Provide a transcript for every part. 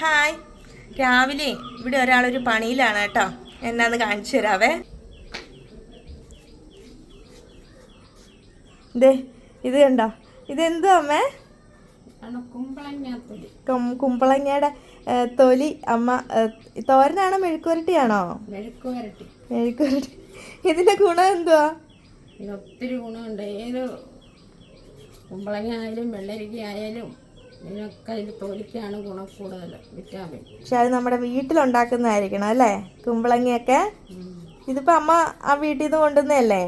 Hi. രാവിലെ ഇവിടെ ഒരാളൊരു പണിയിലാണ് കേട്ടോ. എന്നാന്ന് കാണിച്ചു തരാവേ. ഇതേ ഇത് കണ്ടോ? ഇതെന്തോ അമ്മേ? കുമ്പളങ്ങയുടെ തൊലി. അമ്മ തോരനാണോ മെഴുക്കുരട്ടിയാണോ മെഴുക്കുരട്ടി മെഴുക്കുരട്ടി ഇതിന്റെ ഗുണം എന്തുവാ? ഒത്തിരി ഗുണമുണ്ട്. ഏത് കുമ്പളങ്ങ ആയാലും വെള്ളരിക്ക ആയാലും ഇതിനൊക്കെ ഇത് തൊലിക്കാണ് ഗുണം കൂടുതൽ വിറ്റാമിൻ പക്ഷെ അത് നമ്മുടെ വീട്ടിലുണ്ടാക്കുന്നതായിരിക്കണം അല്ലേ? കുമ്പളങ്ങയൊക്കെ. ഇതിപ്പോ അമ്മ ആ വീട്ടിൽ നിന്ന് കൊണ്ടുവന്നതല്ലേ?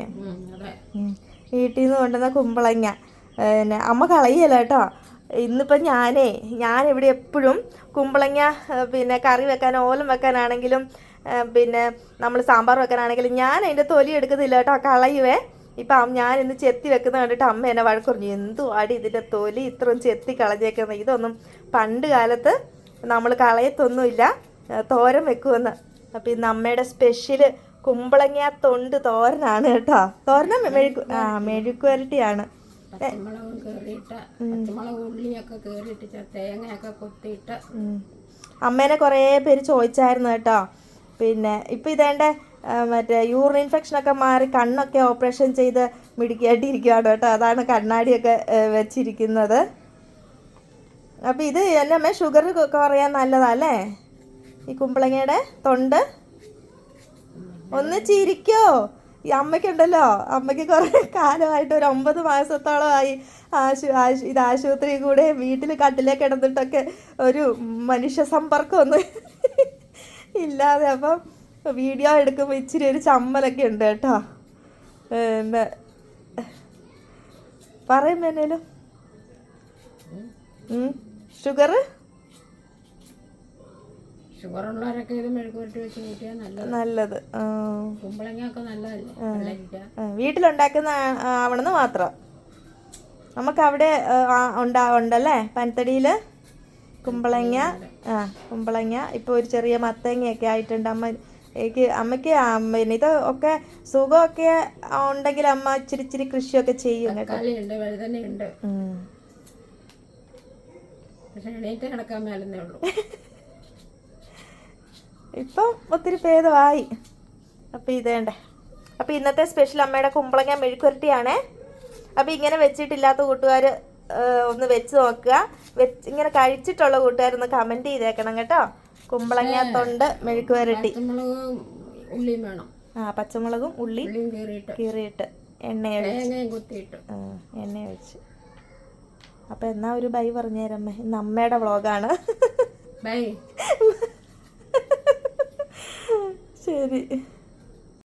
ഉം. വീട്ടിൽ നിന്ന് കൊണ്ടുവന്ന കുമ്പളങ്ങ. പിന്നെ അമ്മ കളയല്ല കേട്ടോ. ഇന്നിപ്പം ഞാനേ ഞാൻ ഇവിടെ എപ്പോഴും കുമ്പളങ്ങ പിന്നെ കറി വെക്കാൻ ഓലം വെക്കാനാണെങ്കിലും പിന്നെ നമ്മൾ സാമ്പാർ വെക്കാനാണെങ്കിലും ഞാൻ അതിന്റെ തൊലി എടുക്കുന്നില്ല കേട്ടോ കളയുവേ. ഇപ്പം ഞാൻ ഇന്ന് ചെത്തി വെക്കുന്ന കണ്ടിട്ട് അമ്മ എന്നെ വഴക്കുറഞ്ഞു എന്തു അടി ഇതിന്റെ തൊലി ഇത്രയും ചെത്തി കളഞ്ഞേക്കുന്നത് ഇതൊന്നും പണ്ട് കാലത്ത് നമ്മൾ കളയത്തൊന്നുമില്ല തോരം തോരൻ വെക്കുമെന്ന് അപ്പം ഇന്ന് അമ്മയുടെ സ്പെഷ്യൽ കുമ്പളങ്ങ തൊണ്ട് തോരനാണ് കേട്ടോ. തോരന മെഴുക്കു ആ മെഴുക്കുവരട്ടിയാണ്. പച്ചമുളകും കയറിയിട്ട് പച്ചമുളക് ഉള്ളിയൊക്കെ കയറിയിട്ട് തേങ്ങയൊക്കെ കൊത്തിയിട്ട്. അമ്മേനെ കുറേ പേര് ചോദിച്ചായിരുന്നു കേട്ടോ. പിന്നെ ഇപ്പം ഇതേണ്ട മറ്റേ യൂറിൻ ഇൻഫെക്ഷനൊക്കെ മാറി കണ്ണൊക്കെ ഓപ്പറേഷൻ ചെയ്ത് മിടുക്കിയായിട്ടിരിക്കുകയാണ് കേട്ടോ. അതാണ് കണ്ണാടിയൊക്കെ വെച്ചിരിക്കുന്നത്. അപ്പം ഇത് എന്റെ അമ്മ ഷുഗർ കുറയാൻ നല്ലതല്ലേ ഈ കുമ്പളങ്ങയുടെ തൊണ്ട്? ഒന്ന് ചിരിക്കോ. ഈ അമ്മയ്ക്കുണ്ടല്ലോ. അമ്മയ്ക്ക് കുറേ കാലമായിട്ട് ഒരു ഒമ്പത് മാസത്തോളമായി ആശു ആശു ഇത് ആശുപത്രി കൂടെ വീട്ടിൽ കട്ടിലേ കിടന്നിട്ടൊക്കെ ഒരു മനുഷ്യ സമ്പർക്കമൊന്നും ഇല്ലാതെ അപ്പം വീഡിയോ എടുക്കുമ്പോൾ ഇച്ചിരി ഒരു ചമ്മലൊക്കെ ഉണ്ട് കേട്ടോ. പിന്നെ പറയും എന്നേലും ഷുഗർ ഷുഗർ ഉള്ളവരൊക്കെ ഇത് മെഴുക്ക് വരട്ടി വെച്ച് കൂട്ടിയാൽ നല്ലത്. നല്ലത് കുമ്പളങ്ങയൊക്കെ നല്ലതല്ലേ? വെള്ളരിക്ക. വീട്ടിലുണ്ടാക്കുന്ന ആവണമെന്ന് മാത്രം. നമുക്ക് അവിടെ ഉണ്ടാ ഉണ്ടല്ലേ? പനത്തടിയിൽ കുമ്പളങ്ങ ആ കുമ്പളങ്ങ. ഇപ്പോൾ ഒരു ചെറിയ മത്തങ്ങയൊക്കെ ആയിട്ടുണ്ട്. അമ്മ എനിക്ക് അമ്മയ്ക്ക് പിന്നെ ഇത് ഒക്കെ സുഖമൊക്കെ ഉണ്ടെങ്കിൽ അമ്മ ഇച്ചിരി ഇച്ചിരി കൃഷിയൊക്കെ ചെയ്യും ഇപ്പൊ തക്കാളിയുണ്ട് വഴുതനയുണ്ട് ഉം. പക്ഷെ എണീറ്റ് കിടക്കാൻ മേലെന്നേ ഉള്ളൂ. ഇപ്പം ഒത്തിരി ഭേദമായി. അപ്പം ഇതേണ്ടേ അപ്പം ഇന്നത്തെ സ്പെഷ്യൽ അമ്മയുടെ കുമ്പളങ്ങ മെഴുക്കുരട്ടിയാണേ. അപ്പം ഇങ്ങനെ വെച്ചിട്ടില്ലാത്ത കൂട്ടുകാർ ഒന്ന് വെച്ച് നോക്കുക. വെച്ച് ഇങ്ങനെ കഴിച്ചിട്ടുള്ള കൂട്ടുകാരൊന്ന് കമന്റ് ചെയ്തേക്കണം കേട്ടോ. കുമ്പളങ്ങ തൊണ്ട് മെഴുക്ക് വരട്ടി. ഉള്ളിയും വേണം. ആ പച്ചമുളകും ഉള്ളി കീറിയിട്ട്. എണ്ണ കുത്തിയിട്ട്. എണ്ണ ഒഴിച്ച്. അപ്പൊ എന്നാ ഒരു ബൈ പറഞ്ഞേരമ്മേ ഇന്ന് അമ്മയുടെ വ്ളോഗാണ്. ബൈ. ശരി.